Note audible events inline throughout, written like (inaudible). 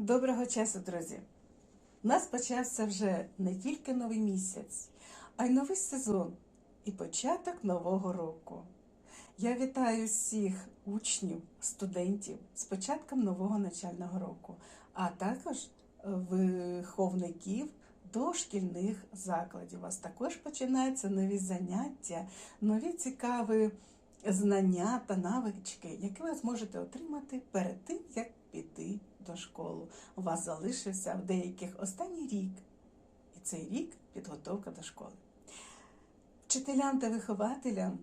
Доброго часу, друзі! У нас почався вже не тільки новий місяць, а й новий сезон і початок нового року. Я вітаю всіх учнів, студентів з початком нового навчального року, а також виховників дошкільних закладів. У вас також починаються нові заняття, нові цікаві знання та навички, які ви зможете отримати перед тим, як піти до школи. У вас залишився в деяких останній рік, і цей рік підготовка до школи. Вчителям та вихователям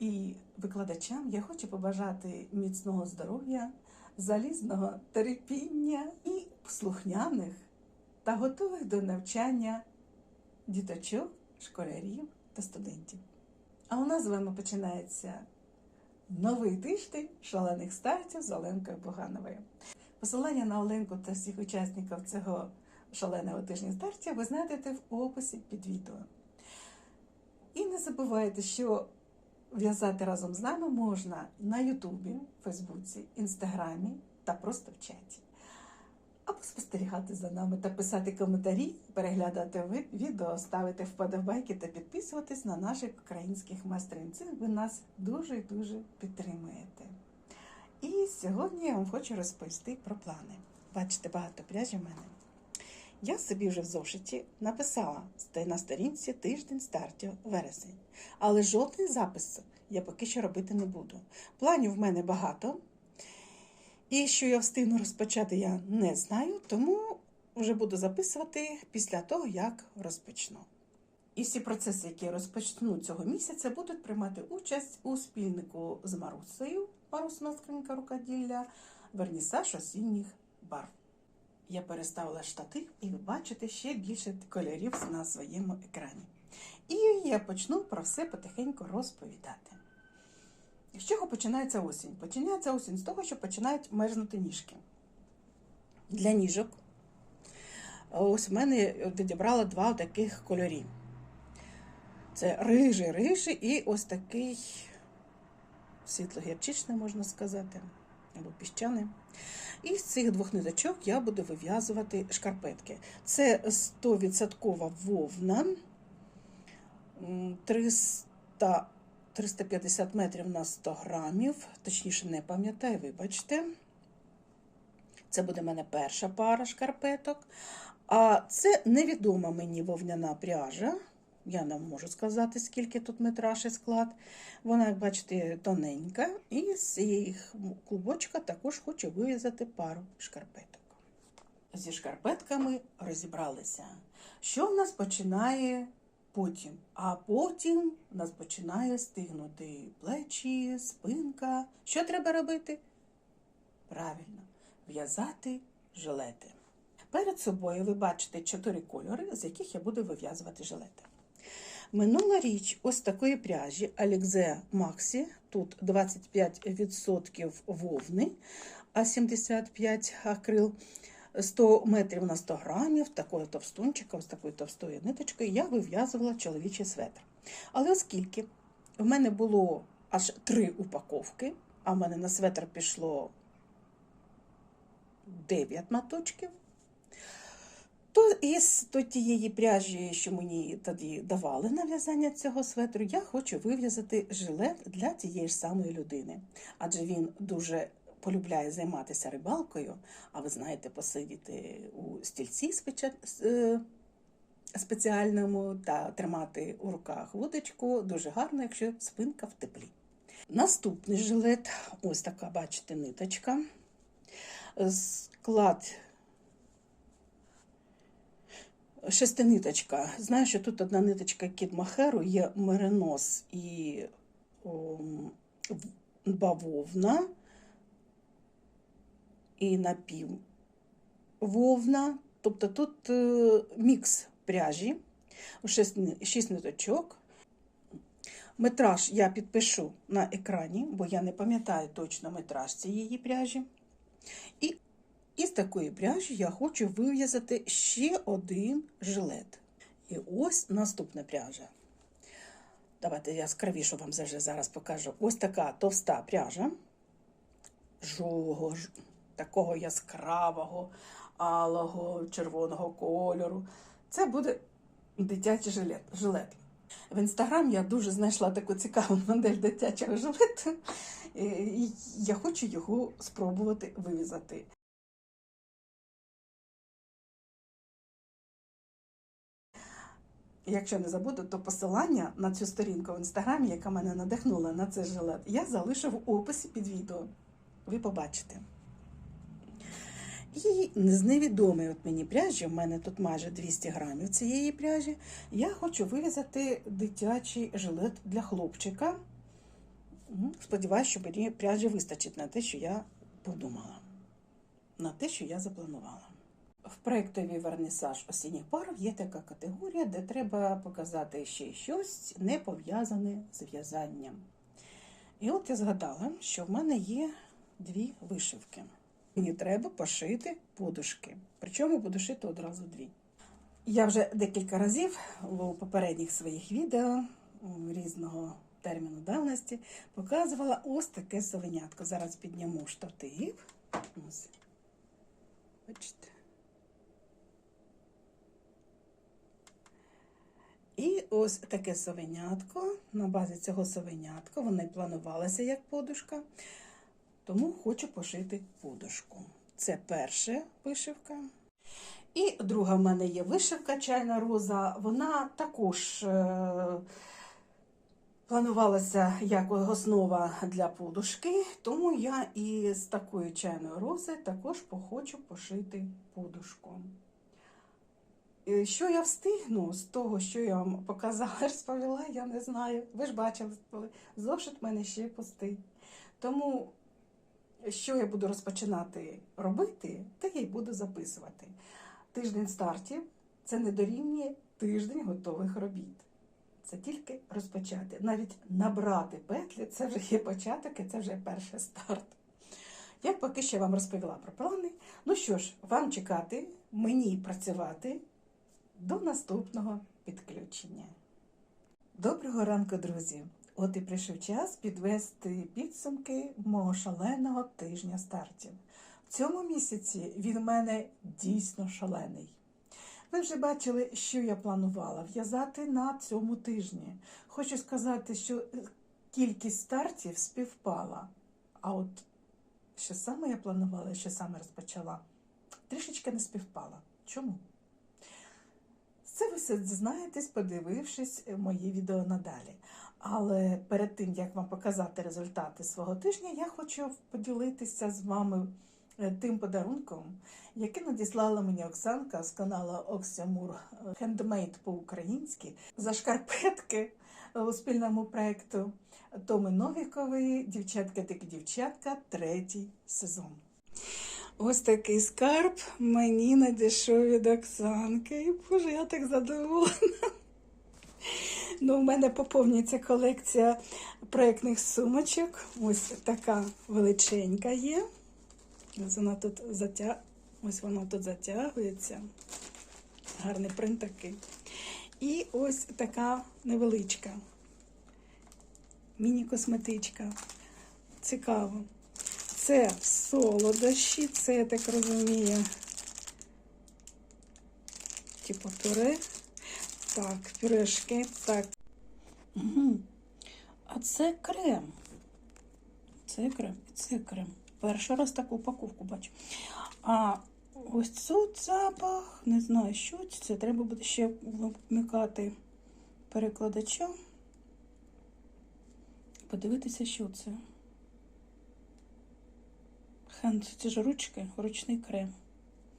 і викладачам я хочу побажати міцного здоров'я, залізного терпіння і слухняних та готових до навчання діточок, школярів та студентів. А у нас з вами починається новий тиждень шалених стартів з Оленкою Богановою. Посилання на Оленку та всіх учасників цього шаленого тижня стартів ви знайдете в описі під відео. І не забувайте, що в'язати разом з нами можна на Ютубі, Фейсбуці, Інстаграмі та просто в чаті. Або спостерігати за нами та писати коментарі, переглядати відео, ставити вподобайки та підписуватись на наших українських майстрин. Цим ви нас дуже і дуже підтримуєте. І сьогодні я вам хочу розповісти про плани. Бачите, багато пряжі в мене. Я собі вже в зошиті написала на сторінці тиждень стартів вересень. Але жодний запис я поки що робити не буду. Планів в мене багато. І що я встигну розпочати, я не знаю, тому вже буду записувати після того, як розпочну. І всі процеси, які я розпочну цього місяця, будуть приймати участь у спільнику з Марусею, Марусина скринька рукоділля, вернісаж осінніх барв. Я переставила штатив, і ви бачите ще більше кольорів на своєму екрані. І я почну про все потихеньку розповідати. З чого починається осінь? Починається осінь з того, що починають мерзнути ніжки. Для ніжок. Ось в мене відібрала два таких кольорі. Це рижий рижий і ось такий світло-гірчичний, можна сказати, або піщаний. І з цих двох ниточок я буду вив'язувати шкарпетки. Це 100% вовна, 300, 350 метрів на 100 грамів, точніше, не пам'ятаю, вибачте. Це буде в мене перша пара шкарпеток. А це невідома мені вовняна пряжа. Я не можу сказати, скільки тут метраж і склад. Вона, як бачите, тоненька. І з цієї клубочка також хочу вив'язати пару шкарпеток. Зі шкарпетками розібралися. Що в нас починає потім? А потім в нас починає стигнути плечі, спинка. Що треба робити? Правильно, в'язати жилети. Перед собою ви бачите чотири кольори, з яких я буду вив'язувати жилети. Минула річ ось такої пряжі Alize Maxi. Тут 25% вовни, а 75 акрил. 100 метрів на 100 грамів, такого товстунчика, з такою товстою ниточкою, я вив'язувала чоловічий светр. Але оскільки в мене було аж три упаковки, а в мене на светр пішло 9 моточків, то із то тієї пряжі, що мені тоді давали на в'язання цього светру, я хочу вив'язати жилет для тієї ж самої людини. Адже він дуже полюбляє займатися рибалкою, а ви знаєте, посидіти у стільці е, спеціальному та тримати у руках вудочку дуже гарно, якщо спинка в теплі. Наступний жилет, ось така, бачите, ниточка. Склад шестиниточка. Знаю, що тут одна ниточка кідмахеру, є меринос і в- бавовна, і напіввовна. Тобто тут е, мікс пряжі, шість ниточок. Метраж я підпишу на екрані, бо я не пам'ятаю точно метраж цієї пряжі. І із такої пряжі я хочу вив'язати ще один жилет. І ось наступна пряжа. Давайте я скравішу вам зараз покажу. Ось така товста пряжа. Жого, такого яскравого, алого, червоного кольору. Це буде дитячий жилет. жилет. В інстаграм я дуже знайшла таку цікаву модель дитячого жилету. Я хочу його спробувати вивізати. Якщо не забуду, то посилання на цю сторінку в інстаграмі, яка мене надихнула на цей жилет, я залишу в описі під відео. Ви побачите. І з невідомої от мені пряжі, в мене тут майже 200 грамів цієї пряжі, я хочу вив'язати дитячий жилет для хлопчика. Сподіваюсь, що мені пряжі вистачить на те, що я подумала, на те, що я запланувала. В проєктові вернісаж осінніх парів є така категорія, де треба показати ще щось не пов'язане з в'язанням. І от я згадала, що в мене є дві вишивки. Мені треба пошити подушки. Причому буду шити одразу дві. Я вже декілька разів у попередніх своїх відео різного терміну давності показувала ось таке совенятко. Зараз підніму штатив. Ось. Бачите. І ось таке совенятко. На базі цього совенятка воно і планувалося як подушка. Тому хочу пошити подушку. Це перша вишивка. І друга в мене є вишивка чайна роза. Вона також е, планувалася як основа для подушки, тому я і з такої чайної рози також хочу пошити подушку. Е, Що я встигну з того, що я вам показала, (laughs) розповіла, я не знаю. Ви ж бачили, зошит в мене ще пустий. Тому, що я буду розпочинати робити, те я й буду записувати. Тиждень стартів це не дорівнює тиждень готових робіт. Це тільки розпочати. Навіть набрати петлі це вже є початок і це вже перший старт. Я поки що вам розповіла про плани. Ну що ж, вам чекати, мені працювати до наступного підключення. Доброго ранку, друзі! От і прийшов час підвести підсумки мого шаленого тижня стартів. В цьому місяці він у мене дійсно шалений. Ви вже бачили, що я планувала в'язати на цьому тижні. Хочу сказати, що кількість стартів співпала. А от що саме я планувала, що саме розпочала, трішечки не співпала. Чому? Це ви все дізнаєтесь, подивившись мої відео надалі. Але перед тим, як вам показати результати свого тижня, я хочу поділитися з вами е, тим подарунком, який надіслала мені Оксанка з каналу Оксямур Хендмейд по-українськи за шкарпетки у спільному проєкту Томи Новікової Дівчатка такі дівчатка, третій сезон. Ось такий скарб мені надійшов від Оксанки. І, Боже, я так задоволена. Ну, у мене поповнюється колекція проєктних сумочок. Ось така величенька є. Ось вона тут затя... Ось вона тут затягується. Гарний принт такий. І ось така невеличка. Міні-косметичка. Цікаво. Це солодощі, це, я так розумію, типу пюре. Так, пюрешки. Так. А це крем. Це крем це крем. Перший раз таку упаковку бачу. А ось тут запах. Не знаю, що. Це треба буде ще вмикати перекладача. Подивитися, що це. Це ж ручки, ручний крем.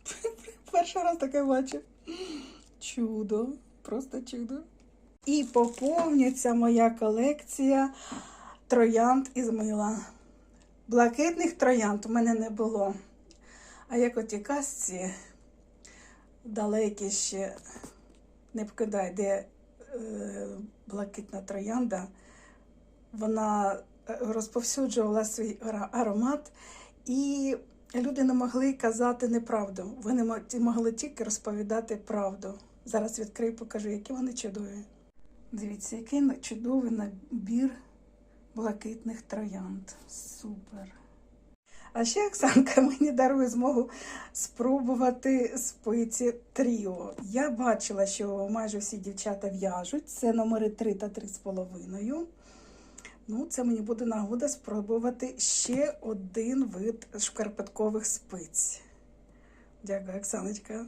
(laughs) Перший раз таке бачу. Чудо, просто чудо. І поповнюється моя колекція троянд із мила. Блакитних троянд у мене не було. А як оті казці далекі ще не покидай, де е, блакитна троянда, вона розповсюджувала свій аромат. І люди не могли казати неправду. Вони могли тільки розповідати правду. Зараз відкрию, покажу, які вони чудові. Дивіться, який чудовий набір блакитних троянд. Супер. А ще Оксанка (laughs) мені дарує змогу спробувати спиці тріо. Я бачила, що майже всі дівчата в'яжуть. Це номери 3 та 3,5. Ну, це мені буде нагода спробувати ще один вид шкарпеткових спиць. Дякую, Оксаночка.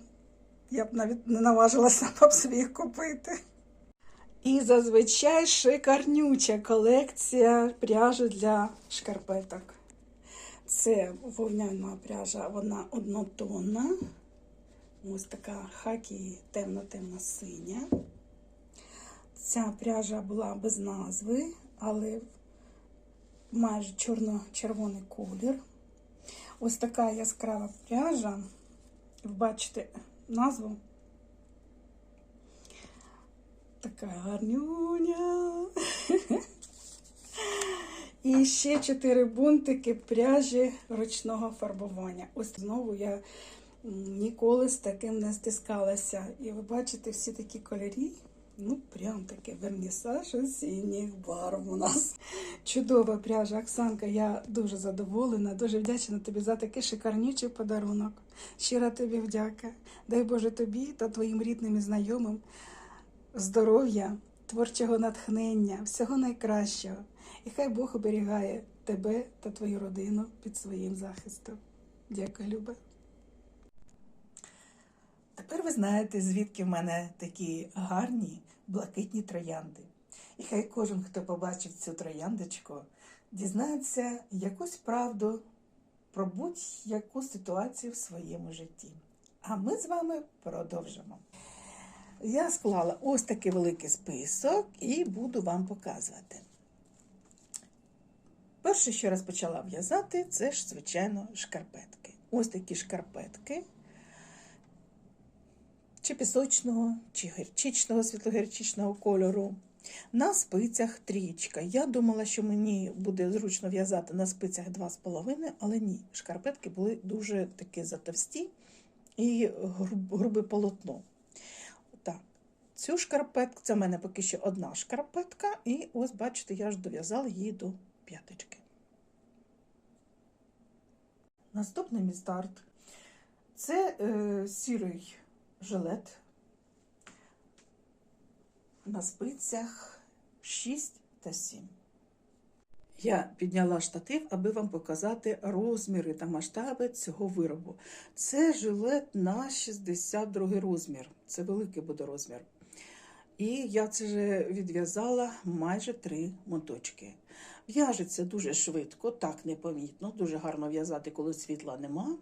Я б навіть не наважилася (laughs) б собі їх купити. І зазвичай шикарнюча колекція пряжі для шкарпеток. Це вовняна пряжа, вона однотонна. Ось така хакі темно-темно синя. Ця пряжа була без назви, але майже чорно-червоний колір. Ось така яскрава пряжа. Ви бачите назву. Така гарнюня. І ще чотири бунтики пряжі ручного фарбування. Ось знову я ніколи з таким не стискалася. І ви бачите всі такі кольорі. Ну, прям таке вернісаж осінніх барв у нас. Чудова пряжа, Оксанка. Я дуже задоволена, дуже вдячна тобі за такий шикарнючий подарунок. Щира тобі вдяка. Дай Боже тобі та твоїм рідним і знайомим здоров'я, творчого натхнення, всього найкращого. І хай Бог оберігає тебе та твою родину під своїм захистом. Дякую, Люба. Тепер ви знаєте, звідки в мене такі гарні блакитні троянди. І хай кожен, хто побачив цю трояндочку, дізнається якусь правду про будь-яку ситуацію в своєму житті. А ми з вами продовжимо. Я склала ось такий великий список і буду вам показувати. Перше, що розпочала в'язати, це ж, звичайно, шкарпетки. Ось такі шкарпетки. Чи пісочного, чи гірчичного, світлогірчичного кольору. На спицях трічка. Я думала, що мені буде зручно в'язати на спицях 2,5, але ні. Шкарпетки були дуже такі затовсті і грубе полотно. Так, цю шкарпетку, це в мене поки що одна шкарпетка, і ось, бачите, я ж дов'язала її до п'яточки. Наступний мій старт. Це е, сірий жилет на спицях 6 та 7. Я підняла штатив, аби вам показати розміри та масштаби цього виробу. Це жилет на 62 розмір. Це великий буде розмір. І я це відв'язала майже три моточки. В'яжеться дуже швидко, так непомітно, дуже гарно в'язати, коли світла нема.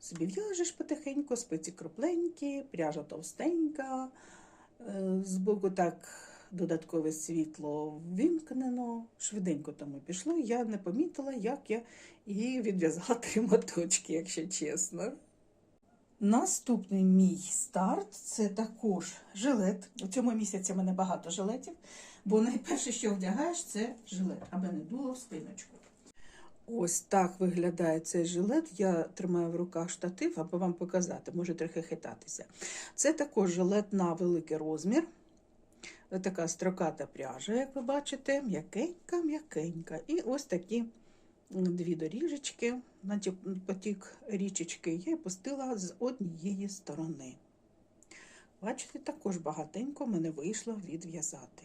Собі в'яжеш потихеньку, спиці кропленькі, пряжа товстенька, е, збоку так додаткове світло ввімкнено. Швиденько тому пішло. Я не помітила, як я і відв'язала три моточки, якщо чесно. Наступний мій старт це також жилет. У цьому місяці в мене багато жилетів, бо найперше, що вдягаєш, це жилет, аби не дуло в спиночку. Ось так виглядає цей жилет. Я тримаю в руках штатив, аби вам показати, може трохи хитатися. Це також жилет на великий розмір. Така строката пряжа, як ви бачите, м'якенька, м'якенька. І ось такі дві доріжечки, наче потік річечки, я пустила з однієї сторони. Бачите, також багатенько мене вийшло відв'язати.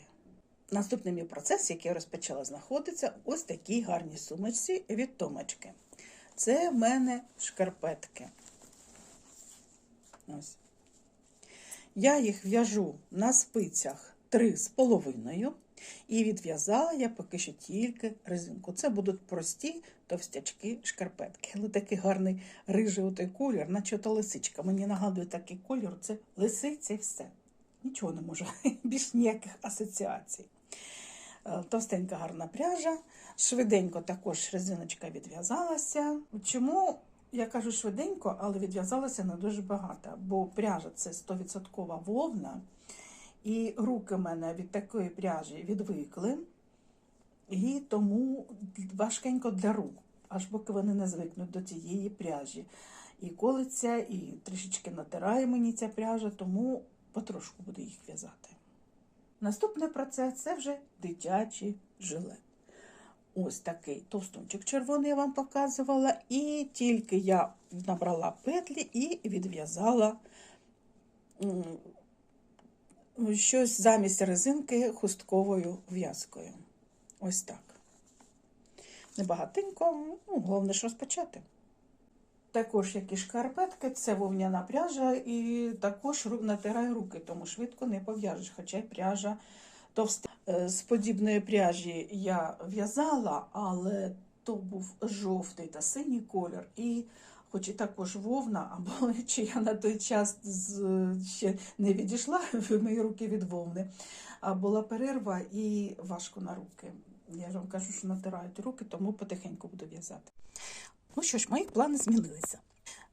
Наступний мій процес, який я розпочала, знаходиться ось такій гарній сумочці від Томочки. Це в мене шкарпетки. Ось. Я їх в'яжу на спицях 3,5 і відв'язала я поки що тільки резинку. Це будуть прості товстячки шкарпетки. Але такий гарний рижий отой колір, наче то лисичка. Мені нагадує такий колір, це лисиця і все. Нічого не можу, (laughs) більш ніяких асоціацій. Е, Товстенька гарна пряжа. Швиденько також резиночка відв'язалася. Чому я кажу швиденько, але відв'язалася не дуже багато, бо пряжа це 100% вовна. І руки в мене від такої пряжі відвикли, і тому важкенько для рук, аж поки вони не звикнуть до цієї пряжі. І колиться, і трішечки натирає мені ця пряжа, тому потрошку буду їх в'язати. Наступний процес це вже дитячий жилет. ось такий товстунчик червоний я вам показувала. І тільки я набрала петлі і відв'язала щось замість резинки хустковою в'язкою. Ось так. Небагатенько, ну, головне ж розпочати. Також, як і шкарпетки, це вовняна пряжа, і також натирай руки, тому швидко не пов'яжеш, хоча й пряжа товста. Е, З подібної пряжі я в'язала, але то був жовтий та синій колір. І хоч і також вовна, або (laughs) чи я на той час ще не відійшла (laughs) мої руки від вовни, а була перерва і важко на руки. Я вам кажу, що натирають руки, тому потихеньку буду в'язати. Ну що ж, мої плани змінилися.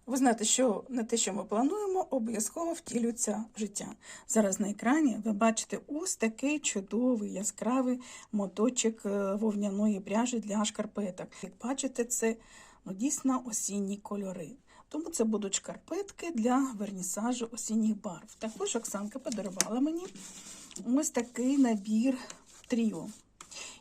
Ви знаєте, що не те, що ми плануємо, обов'язково втілюється життя. Зараз на екрані ви бачите ось такий чудовий яскравий моточок е, вовняної пряжі для шкарпеток. Як бачите, це ну, дійсно осінні кольори. Тому це будуть шкарпетки для вернісажу осінніх барв. Також Оксанка подарувала мені ось такий набір тріо.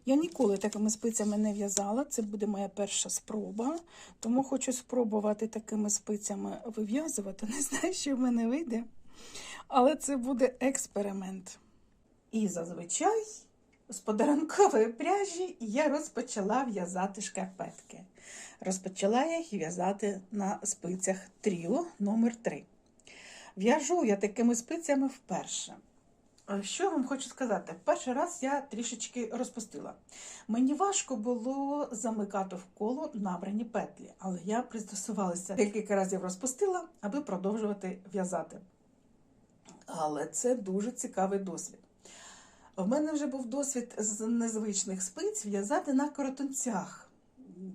Я ніколи такими спицями не в'язала, це буде моя перша спроба, тому хочу спробувати такими спицями вив'язувати. Не знаю, що в мене вийде, але це буде експеримент. І зазвичай з подарункової пряжі я розпочала в'язати шкарпетки. Розпочала їх в'язати на спицях Тріо номер 3 В'яжу я такими спицями вперше. Що вам хочу сказати? Перший раз я трішечки розпустила. Мені важко було замикати в коло набрані петлі, але я пристосувалася. Декілька разів розпустила, аби продовжувати в'язати. Але це дуже цікавий досвід. У мене вже був досвід з незвичних спиць в'язати на коротунцях.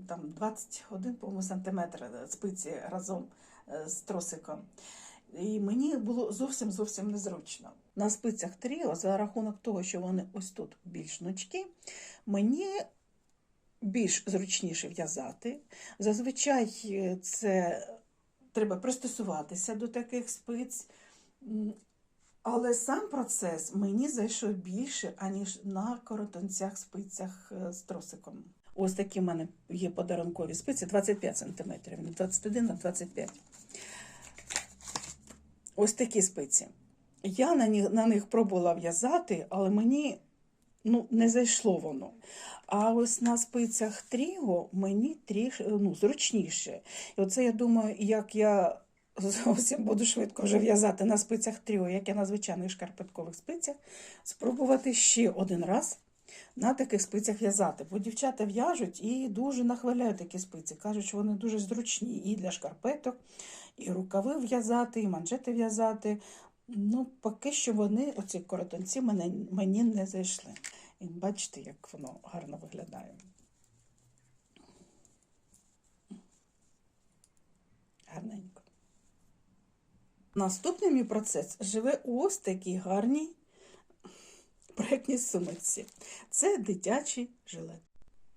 Там 21 по-моєму, сантиметр спиці разом е, з тросиком. І мені було зовсім зовсім незручно. На спицях тріо, за рахунок того, що вони ось тут більш гнучкі, мені більш зручніше в'язати. Зазвичай е, це треба пристосуватися до таких спиць. Але сам процес мені зайшов більше, аніж на коротунцях спицях е, з тросиком. Ось такі в мене є подарункові спиці 25 см, не 21 на 25 Ось такі спиці. Я на них, на них пробувала в'язати, але мені ну, не зайшло воно. А ось на спицях Тріго мені тріш, ну, зручніше. І оце я думаю, як я зовсім буду швидко вже в'язати на спицях Тріго, як я на звичайних шкарпеткових спицях, спробувати ще один раз на таких спицях в'язати. Бо дівчата в'яжуть і дуже нахваляють такі спиці. Кажуть, що вони дуже зручні і для шкарпеток, і рукави в'язати, і манжети в'язати. Ну, поки що вони, оці коротунці, мене, мені не зайшли. І бачите, як воно гарно виглядає. Гарненько. Наступний мій процес живе у ось такій гарній проєктній сумочці. Це дитячий жилет.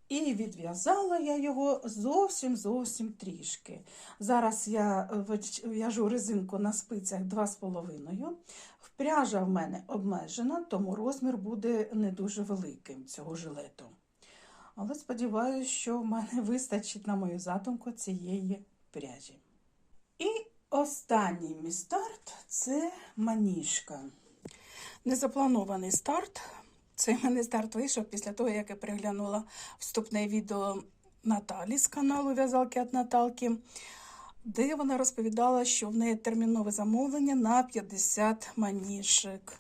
І відв'язала я його зовсім зовсім трішки. Зараз я в'яжу резинку на спицях 2,5. Пряжа в мене обмежена, тому розмір буде не дуже великим цього жилету. Але сподіваюся, що в мене вистачить на мою задумку цієї пряжі. І останній мій старт це маніжка. Незапланований старт. Цей мене старт вийшов після того, як я переглянула вступне відео Наталі з каналу В'язалки від Наталки, де вона розповідала, що в неї термінове замовлення на 50 маніжок.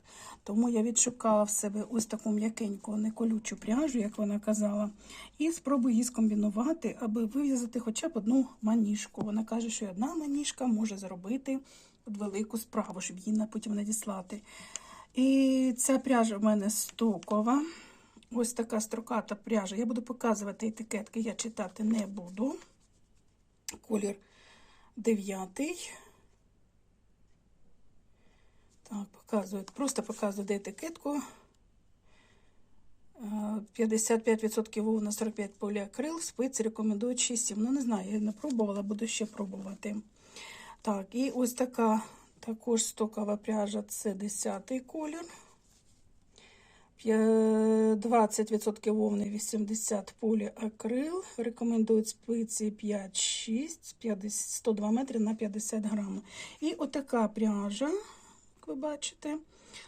Тому я відшукала в себе ось таку м'якеньку, неколючу пряжу, як вона казала, і спробую її скомбінувати, аби вив'язати хоча б одну маніжку. Вона каже, що одна маніжка може зробити велику справу, щоб її потім надіслати. І ця пряжа в мене стокова. Ось така строката пряжа. Я буду показувати етикетки, я читати не буду. Колір дев'ятий. Так, показую. Просто показую етикетку. Е, 55% вовна, 45 поліакрил, спиці рекомендують 6-7. Ну, не знаю, я не пробувала, буду ще пробувати. Так, і ось така також стокова пряжа це 10 колір. 20% вовни, 80 полі акрил. Рекомендують спиці 5-6, 102 метри на 50 грамів. І отака пряжа, як ви бачите,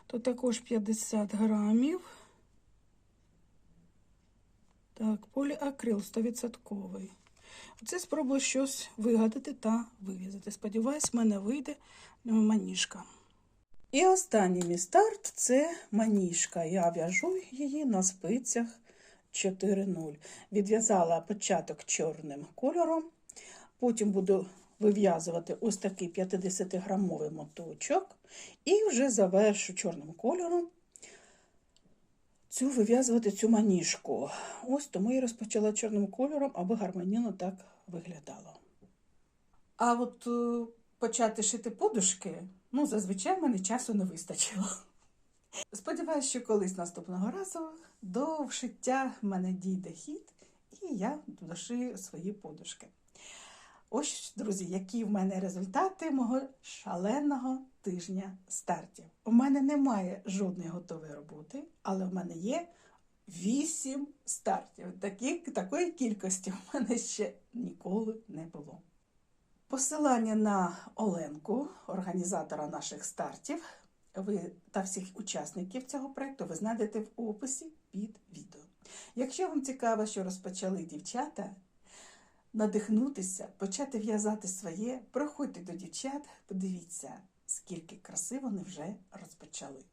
то також 50 грамів. Так, поліакрил 100%. Оце спробую щось вигадати та вивізати. Сподіваюсь, в мене вийде маніжка. І останній мій старт це маніжка. Я в'яжу її на спицях 4.0. Відв'язала початок чорним кольором. Потім буду вив'язувати ось такий 50-грамовий моточок. І вже завершу чорним кольором цю вив'язувати цю маніжку. Ось тому і розпочала чорним кольором, аби гармонійно так виглядало. А от е, почати шити подушки, ну, зазвичай в мене часу не вистачило. Сподіваюсь, що колись наступного разу до вшиття мене дійде хід, і я дошию свої подушки. Ось, друзі, які в мене результати мого шаленого тижня стартів. У мене немає жодної готової роботи, але в мене є вісім стартів. Такі, такої кількості в мене ще ніколи не було. Посилання на Оленку, організатора наших стартів, ви та всіх учасників цього проєкту ви знайдете в описі під відео. Якщо вам цікаво, що розпочали дівчата, надихнутися, почати в'язати своє, проходьте до дівчат, подивіться, скільки краси вони вже розпочали.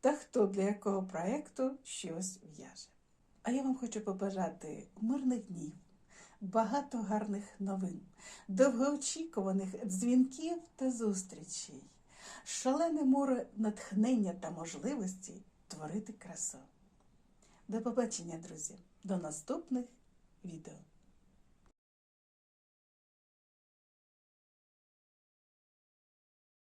Та хто для якого проєкту щось в'яже. А я вам хочу побажати мирних днів, багато гарних новин, довгоочікуваних дзвінків та зустрічей, шалене море натхнення та можливості творити красу. До побачення, друзі, до наступних відео.